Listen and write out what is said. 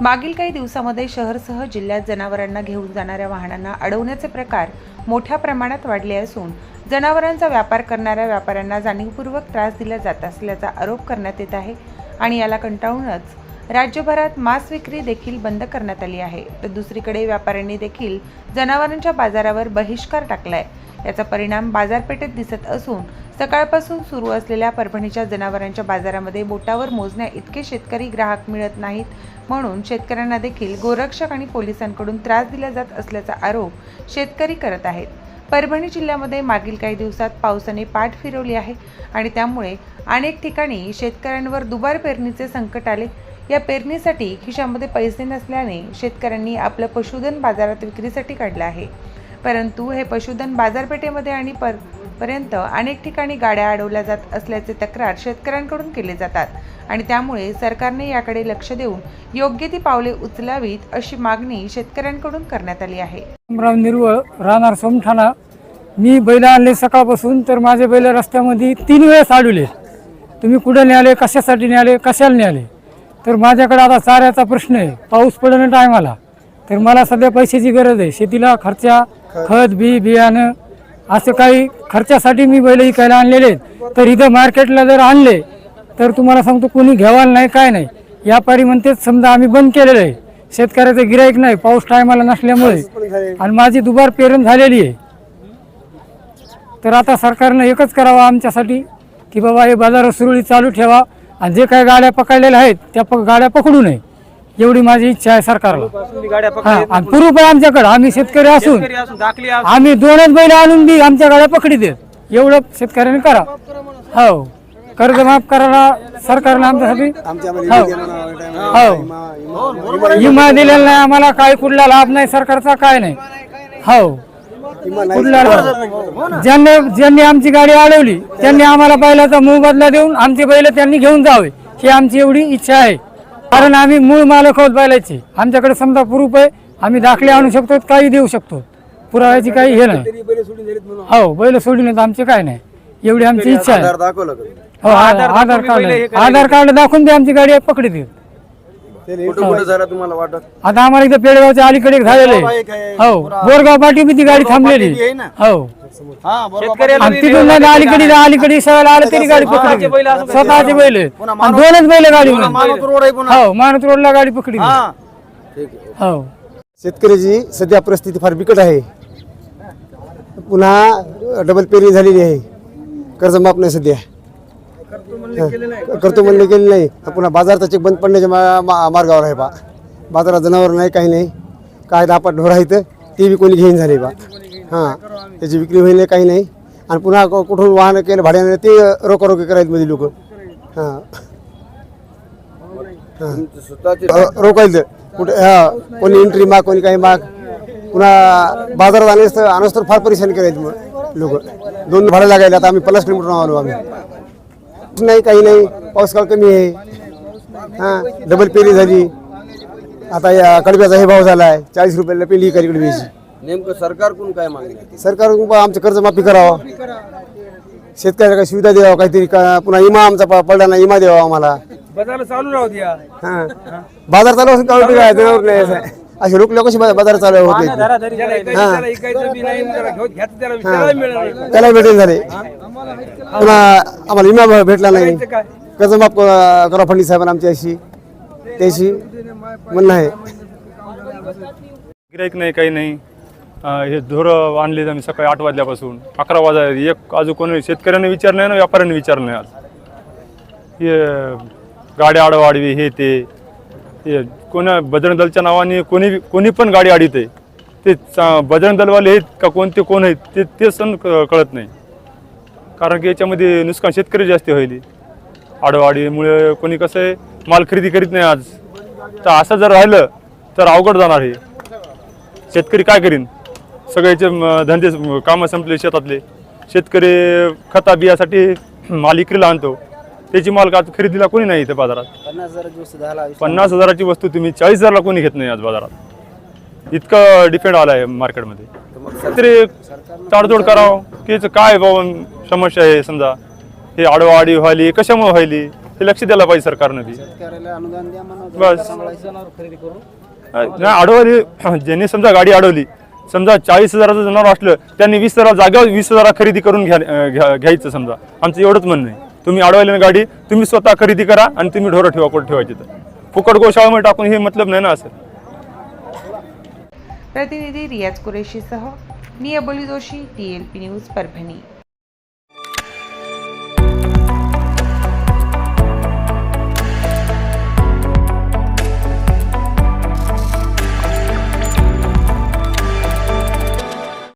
मागील काही दिवसामध्ये शहरसह जिल्ह्यात जनावरांना घेऊन जाणाऱ्या वाहनांना अडवण्याचे प्रकार मोठ्या प्रमाणात वाढले असून जनावरांचा व्यापार करणाऱ्या व्यापाऱ्यांना जाणीवपूर्वक त्रास दिला जात असल्याचा आरोप करण्यात येत आहे आणि याला कंटाळूनच राज्यभरात मांस विक्री देखील बंद करण्यात आली आहे. तर दुसरीकडे व्यापाऱ्यांनी देखील जनावरांच्या बाजारावर बहिष्कार टाकलाय. याचा परिणाम बाजारपेठेत दिसत असून सकाळपासून सुरू असलेल्या परभणीच्या जनावरांच्या बाजारामध्ये बोटावर मोजण्या इतके शेतकरी ग्राहक मिळत नाहीत म्हणून शेतकऱ्यांना देखील गोरक्षक आणि पोलिसांकडून त्रास दिला जात असल्याचा आरोप शेतकरी करत आहेत. परभणी जिल्ह्यामध्ये मागील काही दिवसात पावसाने पाठ फिरवली आहे आणि त्यामुळे अनेक ठिकाणी शेतकऱ्यांवर दुबार पेरणीचे संकट आले. या पेरणीसाठी खिशामध्ये पैसे नसल्याने शेतकऱ्यांनी आपलं पशुधन बाजारात विक्रीसाठी काढलं आहे. परंतु हे पशुधन बाजारपेठेमध्ये आणि पर पर्यंत अनेक ठिकाणी गाड्या अडवल्या जात असल्याचे तक्रार शेतकऱ्यांकडून केले जातात आणि त्यामुळे सरकारने याकडे लक्ष देऊन योग्य ती पावले उचलावीत अशी मागणी शेतकऱ्यांकडून करण्यात आली आहे. निर्वळ राहणार सोमठाणा. मी बैल आणले सकाळपासून तर माझे बैल रस्त्यामध्ये तीन वेळेस अडवले तुम्ही कुठे न्याले कशासाठी न्याले कशाला न्याले तर माझ्याकडे आता चाऱ्याचा प्रश्न आहे. पाऊस पडणं टायमाला. तर मला सध्या पैशाची गरज आहे. शेतीला खर्चा खत बी बियाणं असं काही खर्चासाठी मी बैल विकायला आणलेले तर इथं मार्केटला जर आणले तर तुम्हाला सांगतो कोणी घ्यावाला नाही काय नाही. व्यापारी म्हणतेच समजा आम्ही बंद केलेलं आहे. शेतकऱ्याचं गिराईक नाही पाऊस टायमाला नसल्यामुळे. आणि माझी दुबार पेरण झालेली आहे. तर आता सरकारनं एकच करावं आमच्यासाठी की बाबा हे बाजार सुरळीत चालू ठेवा. आणि जे काही गाड्या पकडलेल्या आहेत त्या प गाड्या पकडू नये. एवढी माझी इच्छा आहे सरकारला. गाड्या हा आणि पूर्व आमच्याकडे. आम्ही शेतकरी असून शेतकरी असून दाखली असून. आम्ही दोनच बैल आणून बी आमच्या गाड्या पकडी देत. एवढं शेतकऱ्यांनी करा. हो. कर्ज माफ करायला सरकारनं आमच्यासाठी हो. हो. विमा दिलेला नाही. आम्हाला काही कुठला लाभ नाही सरकारचा काय नाही. हो. कुठला लाभ? ज्यांनी ज्यांनी आमची गाडी अडवली त्यांनी आम्हाला बैलाचा मोबदला देऊन आमचे बैल त्यांनी घेऊन जावे ही आमची एवढी इच्छा आहे. कारण आम्ही मूळ मालक आहोत बैलाचे. आमच्याकडे समजा प्रूफ आहे आम्ही दाखले आणू शकतो काही देऊ शकतो. पुराव्याची काही हे नाही. हो बैल सोडून येत आमचे काय नाही. एवढी आमची इच्छा आहे. दाखवलं का? हो आधार आधार कार्ड आधार कार्ड दाखवून दे आमची गाडी पकडी देत कुठं कुठं झालं तुम्हाला वाटत? आता आम्हाला इथं पेडगावच्या अलीकडे झालेले हो? बोरगाव पाठी बी ती गाडी थांबलेली हो. आणि तिथून नाही अलीकडे अलीकडे सगळं आलं तरी गाडी पकडी बैल असं स्वतःचे बैल. आणि दोनच बैल गाडी रोड आहे पुन्हा. हो मानत रोडला गाडी पकडी हा. ठीक आहे हो. शेतकऱ्याची सध्या परिस्थिती फार बिकट आहे. पुन्हा डबल पेरी झालेली आहे. कर्ज माफ नाही सध्या. हं. करतो म्हणणे केले नाही. पुन्हा बाजारचा चेक बंद पडण्याच्या मा- मा- मार्गावर आहे बा. बाजारात जनावर नाही काही नाही. काय दहा पाच ढोर आहेत ते बी कोणी घेईन झाले बा. हां त्याची विक्री होईल नाही काही नाही. आणि पुन्हा क- कुठून वाहन केलं भाड्याने ते रोकारोकी करायत मध्ये लोक. हां. तुमचे स्वतःचे रोखायचं. कुठे हा कोणी एंट्री माग कोणी काही माग. पुन्हा बाजारात आणस तर आणस तर फार परेशान करायचे मग लोक. दोन भाडं लागायला आता आम्ही पन्नास किलोमीटर आलो आम्ही. नाही काही नाही. पाऊस काळ कमी आहे. हां डबल पेरी झाली. आता या कडब्याचा हे भाव झाला आहे चाळीस रुपयाला पेली इकडे कडब्याची. नेमकं सरकारकडून काय मागणी सरकार आमचं कर्जमाफी करावं. शेतकऱ्याला काही सुविधा द्यावं काहीतरी का पुन्हा इमा आमचा प- पडला नाही इमा द्यावा आम्हाला. चालू राहू द्या. हां. बाजार चालू असून काय उपयोग आहे? नाही. असं आहे. असे रोखले कशी बा- बाजार चालू होत. नाही ज्याला ऐकायचं त्याला ऐकायचं बी नाही, ज्याला घेऊ- घ्यायचं त्याला विचारायला मिळणार नाही. त्याला भेटेल झाले. पुन्हा आम्हाला विमा भेटला नाही? कर्जमाफ करा फडणवीस साहेबांना आमची अशी. त्याशी म्हणणं आहे. गिराईक नाही काही नाही. हे ढोरं आणले आम्ही सकाळी आठ वाजल्यापासून. अकरा वाजा एक अजून कोणी शेतकऱ्यांनी विचारलं नाही ना व्यापाऱ्यांनी विचारलं नाही आज. हे गाड्या आडवाडवी हे ते. हे कोणा बजरंग दलच्या नावाने कोणी कोणी पण गाडी आडीते ते चा- बजरंग दलवाले आहेत का कोणते कोण आहेत ते ते सण क- कळत नाही. कारण की याच्यामध्ये नुकसान शेतकरी जास्त होईल आडवाडीमुळे कोणी कसं आहे माल खरेदी करीत नाही आज. तर असं जर राहिलं तर अवघड जाणार हे. शेतकरी काय करीन? सगळ्याचे धंदे कामं संपले शेतातले. शेतकरी खता बियासाठी माल विक्रीला आणतो. त्याची माल का खरेदीला कोणी नाही इथे बाजारात. पन्नास हजाराची वस्तू तुम्ही चाळीस हजारला कोणी घेत नाही आज बाजारात. इतकं डिपेंड आलं आहे मार्केटमध्ये. तरी ताडजोड करावं. की काय बाबा समस्या आहे समजा. हे आडवाडी व्हायली कशामुळे व्हायली हे लक्ष द्यायला पाहिजे सरकारनं बी. बस. नाही अडवली ज्यांनी समजा गाडी अडवली समजा चाळीस हजाराचं जनावर असलं त्यांनी वीस हजार जागेवर वीस हजार खरेदी करून घ्या घ्या- घ्यायचं समजा. आमचं एवढंच म्हणणं आहे. तुम्ही अडवायला ना गाडी तुम्ही स्वतः खरेदी करा आणि तुम्ही ढोरं ठेवा कुठं ठेवायची तर. फुकट गोशाळामध्ये टाकून हे मतलब नाही ना असं. प्रतिनिधी रियाज कुरेशीसह मी Aboli Joshi T L P news Parbhani.